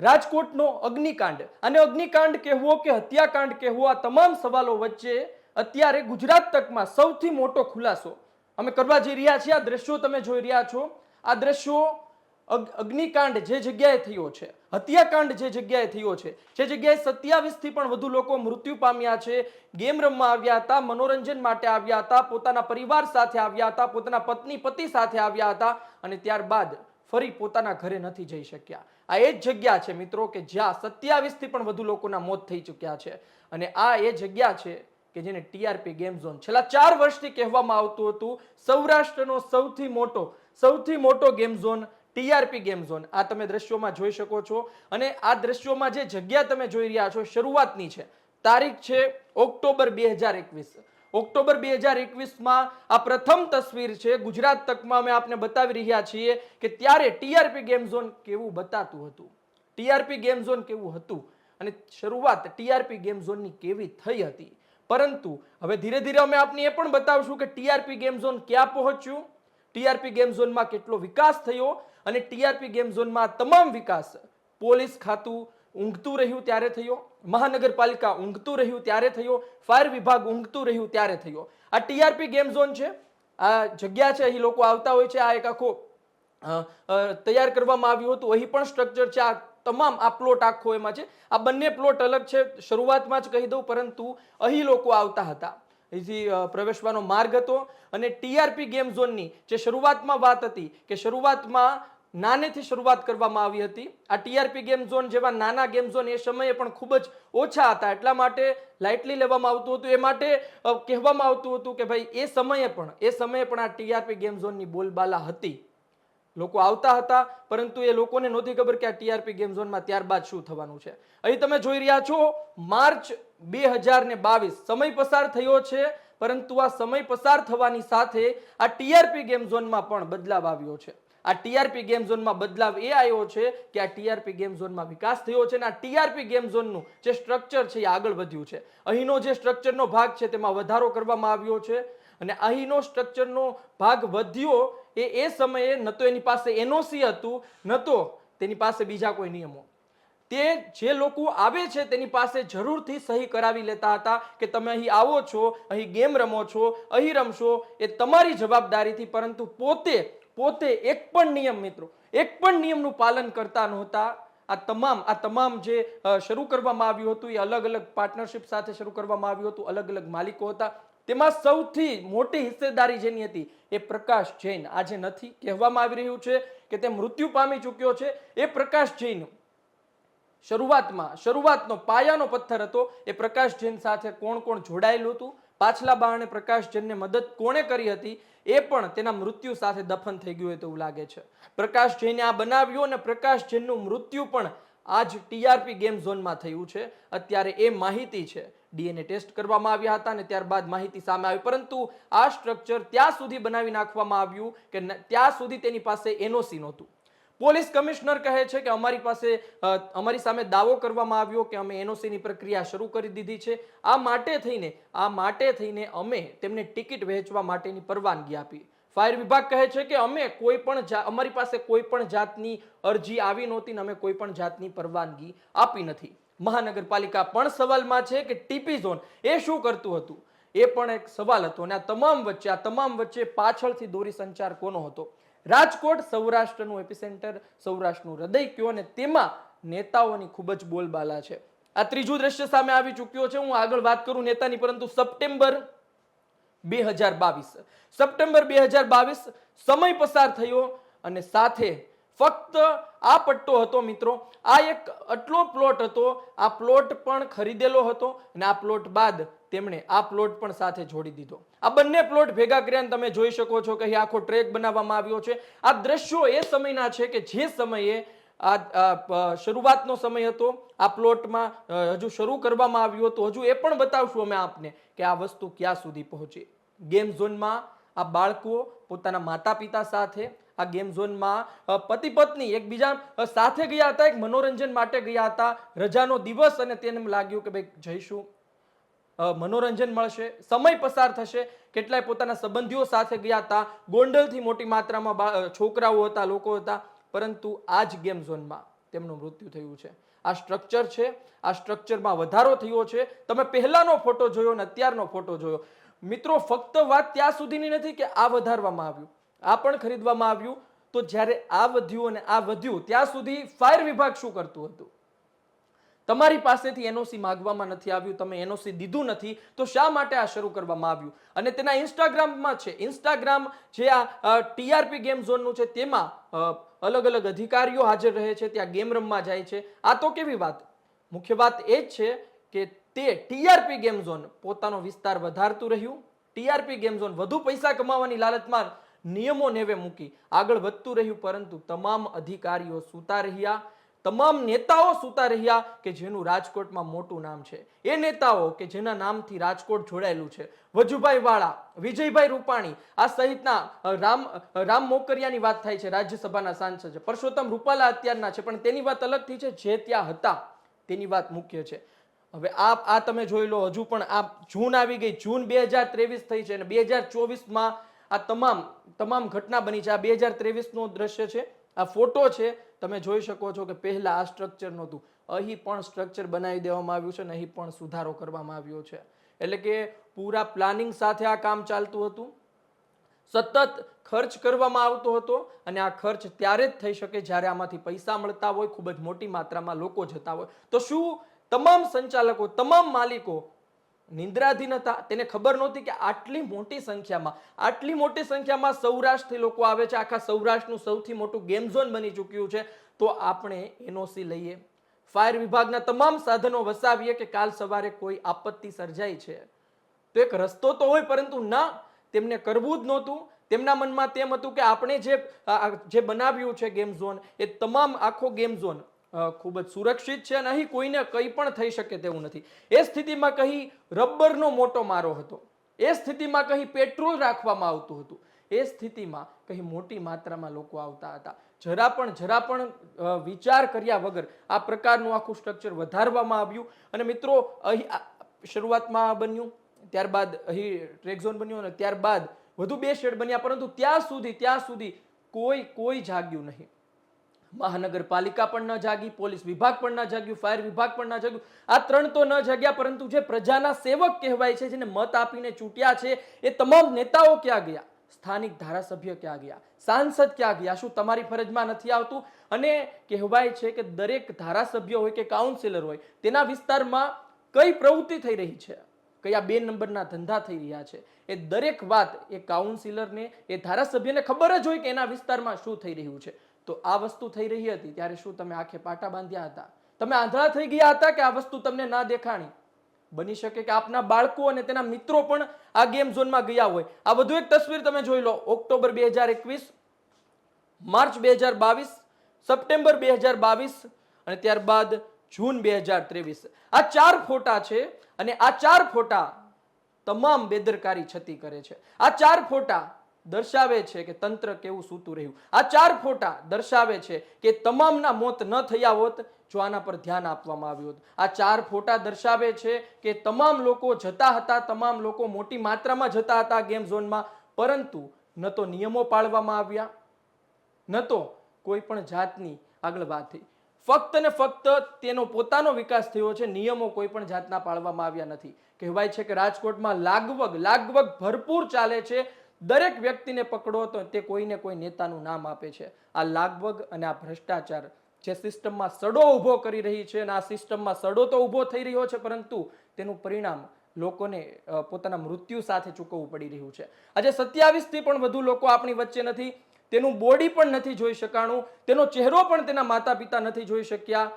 રાજકોટનો અગ્નિકાંડ. અને અગ્નિકાંડ કહેવો કે હત્યાકાંડ કહેવો, આ તમામ સવાલો વચ્ચે અત્યારે ગુજરાત તકમાં સૌથી મોટો ખુલાસો. અમે કરવા જઈ રહ્યા છીએ, આ દ્રશ્યો તમે જોઈ રહ્યા છો. આ દ્રશ્યો અગ- અગ્નિકાંડ જે જગ્યાએ થયો છે, હત્યાકાંડ જે જગ્યાએ થયો છે, જે જગ્યાએ સત્યાવીસથી પણ વધુ લોકો મૃત્યુ પામ્યા છે, ગેમ રમવા આવ્યા હતા, મનોરંજન માટે આવ્યા હતા, પોતાના પરિવાર સાથે આવ્યા હતા, પોતાના પત્ની, પતિ સાથે આવ્યા હતા, અને ત્યારબાદ ફરી પોતાના ઘરે નથી જઈ શક્યા. આ એ જ જગ્યા છે મિત્રો કે જ્યાં સત્યાવીસથી પણ વધુ લોકોના મોત થઈ ચૂક્યા છે. અને આ એ જગ્યા છે કે જેને ટીઆરપી ગેમ ઝોન છેલ્લા ચાર વર્ષથી કહેવામાં આવતું હતું, સૌરાષ્ટ્રનો સૌથી મોટો સૌથી મોટો game zone TRP game zone. આ તમે દ્રશ્યોમાં જોઈ શકો છો. અને આ દ્રશ્યોમાં જે જગ્યા તમે જોઈ રહ્યા છો, શરૂઆતની છે. તારીખ છે ઓક્ટોબર બે હજાર એકવીસ. ઓક્ટોબર બે હજાર એકવીસમાં આ પ્રથમ તસવીર છે. ગુજરાત તકમાં અમે આપને બતાવી રહ્યા છીએ કે ત્યારે ટીઆરપી ગેમ ઝોન કેવું બતાતું હતું. ટીઆરપી ગેમ ઝોન કેવું હતું અને શરૂઆત ટીઆરપી ગેમ ઝોનની કેવી થઈ હતી. પરંતુ હવે ધીરે ધીરે અમે આપને એ પણ બતાવશું કે ટીઆરપી ગેમ ઝોન ક્યાં પહોંચ્યું? ટીઆરપી ગેમ ઝોનમાં કેટલો વિકાસ થયો અને ટીઆરપી ગેમ ઝોનમાં તમામ વિકાસ? પોલીસ ખાતું ઊંઘતું રહ્યું ત્યારે થયો. મહાનગરપાલિકા ઊંઘતું રહ્યું ત્યારે થયો. ફાયર વિભાગ ઊંઘતું રહ્યું ત્યારે થયો. આ ટીઆરપી ગેમ ઝોન છે. આ જગ્યા છે. અહીં લોકો આવતા હોય છે. આ એક આખો તૈયાર કરવામાં આવ્યું હતું. અહીં પણ સ્ટ્રક્ચર છે. આ તમામ આ પ્લોટ આખો એમાં છે. આ બંને પ્લોટ અલગ છે. શરૂઆતમાં જ કહી દઉં, પરંતુ અહીં લોકો આવતા હતા. અહીંથી પ્રવેશવાનો માર્ગ હતો. અને ટીઆરપી ગેમ ઝોનની જે શરૂઆતમાં વાત હતી, કે શરૂઆતમાં નાનેથી શરૂઆત કરવામાં આવી હતી. આ ટીઆરપી ગેમ ઝોન જેવા નાના ગેમ ઝોન એ સમયે પણ ખૂબ જ ઓછા હતા. એટલા માટે લાઇટલી લેવામાં આવતું હતું. એ માટે કહેવામાં આવતું હતું કે ભાઈ, એ સમયે પણ, એ સમયે પણ આ ટીઆરપી ગેમ ઝોનની બોલબાલા હતી. લોકો આવતા હતા, પરંતુ એ લોકોને નહોતી ખબર કે આ ટીઆરપી ગેમ ઝોનમાં ત્યારબાદ શું થવાનું છે. અહીં તમે જોઈ રહ્યા છો, માર્ચ બે હજાર ને બાવીસ, સમય પસાર થયો છે, પરંતુ આ સમય પસાર થવાની સાથે આ ટીઆરપી ગેમ ઝોનમાં પણ બદલાવ આવ્યો છે. આ ટીઆરપી ગેમ ઝોનમાં બદલાવ એ આવ્યો છે કે આ ટીઆરપી ગેમ ઝોનમાં વિકાસ થયો છે અને આ ટીઆરપી ગેમ ઝોનનું જે સ્ટ્રક્ચર છે એ આગળ વધ્યું છે. અહીંનો જે સ્ટ્રક્ચરનો ભાગ છે તેમાં વધારો કરવામાં આવ્યો છે અને અહીંનો સ્ટ્રક્ચરનો ભાગ વધ્યો એ એ સમયે ન તો એની પાસે એનઓસી હતું, ન તો તેની પાસે બીજા કોઈ નિયમો. તે જે લોકો આવે છે તેની પાસે જરૂરથી સહી કરાવી લેતા હતા કે તમે અહીં આવો છો, અહીં ગેમ રમો છો, અહીં રમશો એ તમારી જવાબદારીથી પરંતુ પોતે પોતે એક પણ નિયમ મિત્રો, એક પણ નિયમનું પાલન કરતા નહોતા. આ તમામ આ તમામ જે શરૂ કરવામાં આવ્યું હતું, એ અલગ અલગ પાર્ટનરશિપ સાથે શરૂ કરવામાં આવ્યું હતું, અલગ અલગ માલિકો હતા. તેમાં સૌથી મોટી હિસ્સેદારી જેની હતી એ પ્રકાશ જૈન. આજે નથી કહેવામાં આવી રહ્યું છે કે તે મૃત્યુ પામી ચૂક્યો છે. એ પ્રકાશ જૈન શરૂઆતમાં, શરૂઆતનો પાયાનો પથ્થર હતો. એ પ્રકાશ જૈન સાથે કોણ કોણ જોડાયેલું હતું? પાછલા બારણે પ્રકાશ જૈનને મદદ કોણે કરી હતી? એ પણ તેના મૃત્યુ સાથે દફન થઈ ગયું હોય તેવું લાગે છે. પ્રકાશ જૈને આ બનાવ્યું અને પ્રકાશ જૈનનું મૃત્યુ પણ આજ ટીઆરપી ગેમ ઝોનમાં થયું છે. અત્યારે એ માહિતી છે. ડીએનએ ટેસ્ટ કરવામાં આવ્યા હતા અને ત્યારબાદ માહિતી સામે આવી. પરંતુ આ સ્ટ્રક્ચર ત્યાં સુધી બનાવી નાખવામાં આવ્યું કે ત્યાં સુધી તેની પાસે એનઓસી નહોતું. પોલીસ કમિશનર કહે છે કે અમારી પાસે અમારી સામે દાવો કરવામાં આવ્યો કે અમે એનઓસીની પ્રક્રિયા શરૂ કરી દીધી છે. આ માટે થઈને, આ માટે થઈને અમે તેમને ટિકિટ વહેંચવા માટેની પરવાનગી આપી. ફાયર વિભાગ કહે છે કે અમે કોઈ પણ અમારી પાસે કોઈ પણ જાતની અરજી આવી નહોતી ને અમે કોઈ પણ જાતની પરવાનગી આપી નથી. મહાનગરપાલિકા પણ સવાલમાં છે કે ટીપી ઝોન એ શું કરતું હતું? એ પણ એક સવાલ હતો અને આ તમામ વચ્ચે, આ તમામ વચ્ચે પાછળથી દોરી સંચાર કોનો હતો? રાજકોટ સૌરાષ્ટ્રનું એપિસેન્ટર, સૌરાષ્ટ્રનું હૃદય કયો અને તેમાં નેતાઓની ખૂબ જ બોલબાલા છે. આ ત્રીજું દ્રશ્ય સામે આવી ચૂક્યો છે. હું આગળ વાત કરું નેતાની, પરંતુ સપ્ટેમ્બર બે હજાર બાવીસ. સપ્ટેમ્બર બે હજાર બાવીસ સમય પસાર થયો અને સાથે ફક્ત આ પટ્ટો હતો મિત્રો. આ એક આટલો પ્લોટ હતો. આ પ્લોટ પણ ખરીદેલો હતો અને આ પ્લોટ બાદ તેમણે આ પ્લોટ પણ સાથે જોડી દીધો. આ બંને પ્લોટ ભેગા કર્યા તમે જોઈ શકો છો કે અહીં આખો ટ્રેક બનાવવામાં આવ્યો છે. આ દ્રશ્યો એ સમયના છે કે જે સમયે આ શરૂઆતનો સમય હતો, આ પ્લોટમાં હજુ શરૂ કરવામાં આવ્યું હતું. હજુ એ પણ બતાવશું અમે આપને કે આ વસ્તુ ક્યાં સુધી પહોંચી. ગેમ ઝોનમાં આ બાળકો પોતાના માતા પિતા સાથે, આ ગેમ ઝોનમાં પતિ પત્ની એકબીજા સાથે ગયા હતા, એક મનોરંજન માટે ગયા હતા. રજાનો દિવસ અને તેને લાગ્યું કે ભાઈ જઈશું. મનોરંજન મળશે, સમય પસાર થશે. કેટલાય પોતાના સંબંધીઓ સાથે ગયા હતા. ગોંડલથી મોટી માત્રામાં છોકરાઓ હતા, લોકો હતા. પરંતુ આ જ ગેમ ઝોનમાં તેમનું મૃત્યુ થયું છે. આ સ્ટ્રક્ચર છે. આ સ્ટ્રક્ચરમાં વધારો થયો છે. તમે પહેલાનો ફોટો જોયો અને અત્યારનો ફોટો જોયો. મિત્રો, ફક્ત વાત ત્યાં સુધીની નથી કે આ વધારવામાં આવ્યું. આ પણ ખરીદવામાં આવ્યું. તો જ્યારે આ વધ્યું અને આ વધ્યું, ત્યાં સુધી ફાયર વિભાગ શું કરતું હતું? તમારી પાસેથી એનઓસી માંગવામાં નથી આવ્યું, તમે એનઓસી દીધું નથી, તો શા માટે આ શરૂ કરવામાં આવ્યું? અને તેના ઇન્સ્ટાગ્રામમાં છે ઇન્સ્ટાગ્રામ જે આ ટીઆરપી ગેમ ઝોનનું છે, તેમાં અલગ અલગ અધિકારીઓ હાજર રહે છે, ત્યાં ગેમ રમવા જાય છે. આ તો કેવી વાત? મુખ્ય વાત એ જ છે કે તે ટીઆરપી ગેમ ઝોન પોતાનો વિસ્તાર વધારતું રહ્યું. ટીઆરપી ગેમ ઝોન વધુ પૈસા કમાવાની લાલચમાં નિયમો નેવે મૂકી આગળ વધતું રહ્યું, પરંતુ તમામ અધિકારીઓ સૂતા રહ્યા. તમામ નેતાઓ સૂતા રહ્યા કે જેનું રાજકોટમાં મોટું નામ છે. એ નેતાઓ કે જેના નામથી રાજકોટ જોડાયેલું છે. વજુભાઈ વાળા, વિજયભાઈ રૂપાણી, આ સહિતના રામ રામ મોકરિયાની વાત થાય છે રાજ્યસભાના સાંસદ છે. પરસોત્તમ રૂપાલા અત્યારના છે, પણ તેની વાત અલગથી છે, જે ત્યાં હતા, તેની વાત મુખ્ય છે. હવે આ આ તમે જોઈ લો, હજુ પણ આ જૂન આવી ગઈ. જૂન બે હજાર ત્રેવીસ થઈ છે અને બે હજાર ચોવીસમાં આ તમામ તમામ ઘટના બની છે. આ બે હજાર ત્રેવીસનું દ્રશ્ય છે. આ ફોટો છે, તમે જોઈ શકો છો કે પહેલાં આ સ્ટ્રક્ચર નહોતું. અહીં પણ સ્ટ્રક્ચર બનાવી દેવામાં આવ્યું છે અને અહીં પણ સુધારો કરવામાં આવ્યો છે. એટલે કે પૂરા પ્લાનિંગ સાથે આ કામ ચાલતું હતું. સતત ખર્ચ કરવામાં આવતો હતો અને આ ખર્ચ ત્યારે જ થઈ શકે જ્યારે આમાંથી પૈસા મળતા હોય, ખૂબ જ મોટી માત્રામાં લોકો જતા હોય. તો શું તમામ સંચાલકો, તમામ માલિકો નિંદ્રાધીન હતા તેને ખબર નહોતી કે આટલી મોટી સંખ્યામાં, આટલી મોટી સંખ્યામાં સૌરાષ્ટ્રથી લોકો આવે છે. આખા સૌરાષ્ટ્રનું સૌથી મોટું ગેમ ઝોન બની ચૂક્યું છે. તો આપણે એનઓસી લઈએ. ફાયર વિભાગના તમામ સાધનો વસાવીએ કે કાલ સવારે કોઈ આપત્તિ સર્જાય છે. તો એક રસ્તો તો હોય પરંતુ ના, તેમને કરવું જ નહોતું. તેમના મનમાં તેમ હતું કે આપણે જે જે બનાવ્યું છે ગેમ ઝોન એ તમામ આખો ગેમ ઝોન ખૂબ જ સુરક્ષિત છે અને અહીં કોઈને કંઈ પણ થઈ શકે તેવું નથી. એ સ્થિતિમાં કહી રબરનો મોટો મારો હતો. એ સ્થિતિમાં કહી પેટ્રોલ રાખવામાં આવતું હતું. એ સ્થિતિમાં કહી મોટી માત્રામાં લોકો આવતા હતા. જરા પણ જરા પણ વિચાર કર્યા વગર આ પ્રકારનું આખું સ્ટ્રક્ચર વધારવામાં આવ્યું. અને મિત્રો, અહીં શરૂઆતમાં બન્યું, ત્યારબાદ અહીં ટ્રેક ઝોન બન્યો અને ત્યારબાદ વધુ બે શેડ બન્યા. પરંતુ ત્યાં સુધી ત્યાં સુધી કોઈ કોઈ જાગ્યું નહીં. મહાનગરપાલિકા પણ ન જાગી, પોલીસ વિભાગ પણ ન જાગ્યું, ફાયર વિભાગ પણ ન જાગ્યું. આ ત્રણ તો ન જાગ્યા, પરંતુ જે પ્રજાના સેવક કહેવાય છે, જેને મત આપીને ચૂંટ્યા છે, એ તમામ નેતાઓ ક્યાં ગયા? સ્થાનિક ધારાસભ્ય ક્યાં ગયા? સાંસદ ક્યાં ગયા? શું તમારી ફરજમાં નથી આવતું? અને કહેવાય છે કે દરેક ધારાસભ્ય હોય કે કાઉન્સિલર હોય, તેના વિસ્તારમાં કઈ પ્રવૃત્તિ થઈ રહી છે? કયા બે નંબરના ધંધા થઈ રહ્યા છે? એ દરેક વાત એ કાઉન્સિલરને, એ ધારાસભ્યને ખબર જ હોય કે એના વિસ્તારમાં શું થઈ રહ્યું છે. તો આ વસ્તુ થઈ રહી હતી ત્યારે શું તમે આંખે પાટા બાંધ્યા હતા? તમે આંધળા થઈ ગયા હતા કે આ વસ્તુ તમને ના દેખાણી? બની શકે કે આપના બાળકો અને તેના મિત્રો પણ આ ગેમ ઝોનમાં ગયા હોય. આ વધુ એક તસવીર તમે જોઈ લો. ઓક્ટોબર બે હજાર એકવીસ, માર્ચ બે હજાર બાવીસ, સપ્ટેમ્બર બે હજાર બાવીસ અને ત્યારબાદ જૂન બે હજાર ત્રેવીસ. આ ચાર ફોટા છે અને આ ચાર ફોટા તમામ બેદરકારી છતી કરે છે. આ ચાર ફોટા દર્શાવે છે કે તંત્ર કેવું સૂતું રહ્યું. આ ચાર ફોટા દર્શાવે છે કે તમામના મોત ન થયા હોત જો આના પર ધ્યાન આપવામાં આવ્યું હોત. આ ચાર ફોટા દર્શાવે છે કે તમામ લોકો જતા હતા, તમામ લોકો મોટી માત્રામાં જતા હતા ગેમ ઝોનમાં, પરંતુ ન તો નિયમો પાળવામાં આવ્યા, ન તો કોઈ પણ જાતની આગળ વાત થઈ. ફક્ત ને ફક્ત તેનો પોતાનો વિકાસ થયો છે, નિયમો કોઈ પણ જાતના પાળવામાં આવ્યા નથી. કહેવાય છે કે રાજકોટમાં લાગવગ લાગવગ ભરપૂર ચાલે છે દરેક વ્યક્તિને પકડો તો તે કોઈને કોઈ નેતાનું નામ આપે છે. આ લાગવગ અને આ ભ્રષ્ટાચાર જે સિસ્ટમમાં સડો ઊભો કરી રહી છે અને આ સિસ્ટમમાં સડો તો ઊભો થઈ રહ્યો છે, પરંતુ તેનું પરિણામ લોકોને પોતાના મૃત્યુ સાથે ચૂકવવું પડી રહ્યું છે. આજે સત્યાવીસથી પણ વધુ લોકો આપણી વચ્ચે નથી. તેનું બોડી પણ નથી જોઈ શકાણું. તેનો ચહેરો પણ તેના માતા પિતા નથી જોઈ શક્યા.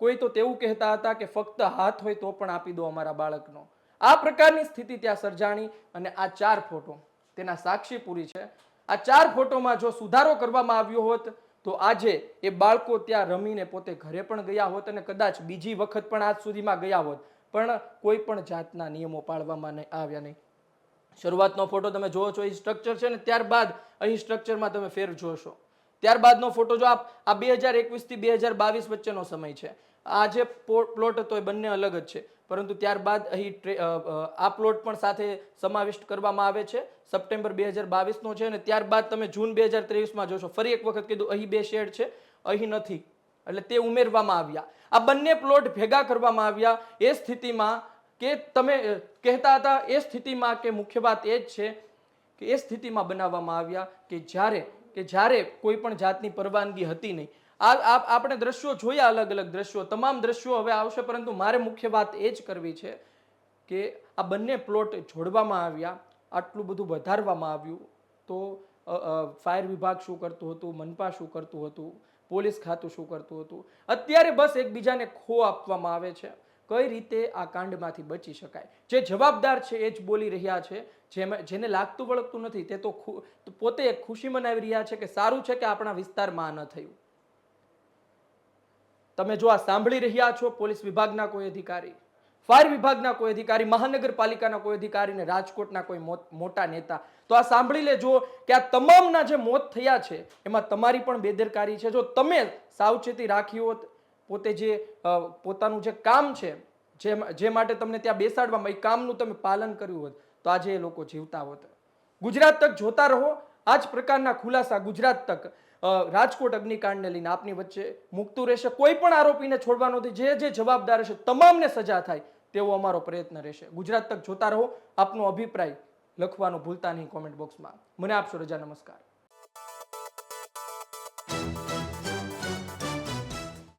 કોઈ તો તેવું કહેતા હતા કે ફક્ત હાથ હોય તો પણ આપી દો અમારા બાળકનો. આ પ્રકારની સ્થિતિ ત્યાં સર્જાણી અને આ ચાર ફોટો તેના સાક્ષી પૂરી છે. આ ચાર ફોટોમાં જો સુધારો કરવામાં આવ્યો હોત, તો આજે એ બાળકો ત્યાં રમીને પોતે ઘરે પણ ગયા હોત અને કદાચ બીજી વખત પણ આજ સુધીમાં ગયા હોત. પણ કોઈ પણ જાતના નિયમો પાળવામાં નહીં આવ્યા નહીં શરૂઆતનો ફોટો તમે જોવો છો, એ સ્ટ્રક્ચર છે ને, ત્યારબાદ અહીં સ્ટ્રક્ચરમાં તમે ફેર જોશો. ત્યારબાદનો ફોટો જો આપ, આ બે હજાર એકવીસથી બે હજાર બાવીસ વચ્ચેનો સમય છે. આ જે પ્લોટ હતો એ બંને અલગ જ છે. પરંતુ ત્યારબાદ અહીં આ પ્લોટ પણ સાથે સમાવિષ્ટ કરવામાં આવે છે. સપ્ટેમ્બર બે હજાર બાવીસનો છે અને ત્યારબાદ તમે જૂન બે હજાર ત્રેવીસમાં જોશો. ફરી એક વખત કીધું, અહીં બે શેડ છે, અહીં નથી. એટલે તે ઉમેરવામાં આવ્યા. આ બંને પ્લોટ ભેગા કરવામાં આવ્યા એ સ્થિતિમાં કે તમે કહેતા હતા એ સ્થિતિમાં કે મુખ્ય વાત એ જ છે કે એ સ્થિતિમાં બનાવવામાં આવ્યા કે જ્યારે કે જ્યારે કોઈ પણ જાતની પરવાનગી હતી નહીં. આ આપણે દ્રશ્યો જોયા અલગ અલગ દ્રશ્યો. તમામ દ્રશ્યો હવે આવશે, પરંતુ મારે મુખ્ય વાત એ જ કરવી છે કે આ બંને પ્લોટ જોડવામાં આવ્યા, આટલું બધું વધારવામાં આવ્યું. તો ફાયર વિભાગ શું કરતું હતું, મનપા શું કરતું હતું, પોલીસ ખાતું શું કરતું હતું? અત્યારે બસ એકબીજાને ખો આપવામાં આવે છે. કઈ રીતે આ કાંડમાંથી બચી શકાય? જે જવાબદાર છે એ જ બોલી રહ્યા છે. જેને લાગતું વળગતું નથી, તે તો પોતે ખુશી મનાવી રહ્યા છે કે સારું છે કે આપણા વિસ્તારમાં ન થયું. તમે જો આ સાંભળી રહ્યા છો, પોલીસ વિભાગના કોઈ અધિકારી, ફાયર વિભાગના કોઈ અધિકારી, મહાનગરપાલિકાના કોઈ અધિકારી ને રાજકોટના કોઈ મોટ- નેતા, તો આ સાંભળી લેજો કે આ તમામના જે મોત થયા છે, એમાં તમારી પણ બેદરકારી છે. જો તમે સાવચેતી રાખી હોત, પોતે જે પોતાનું જે કામ છે, જે જે માટે તમને ત્યાં બેસાડવામાં એ કામનું તમે પાલન કર્યું હોત, તો આજે એ લોકો જીવતા હોત. ગુજરાત તક જોતા રહો આ જ પ્રકારના ખુલાસા ગુજરાત તક રાજકોટ અગ્નિકાંડને લઈને આપની વચ્ચે મૂકતું રહેશે. કોઈ પણ આરોપીને છોડવાનો નથી જે જે જવાબદાર હશે, તમામને સજા થાય તેવો અમારો પ્રયત્ન રહેશે. ગુજરાત તક જોતા રહો. આપનો અભિપ્રાય લખવાનું ભૂલતા નહીં કોમેન્ટ બોક્સમાં મને આપશો રજા. નમસ્કાર.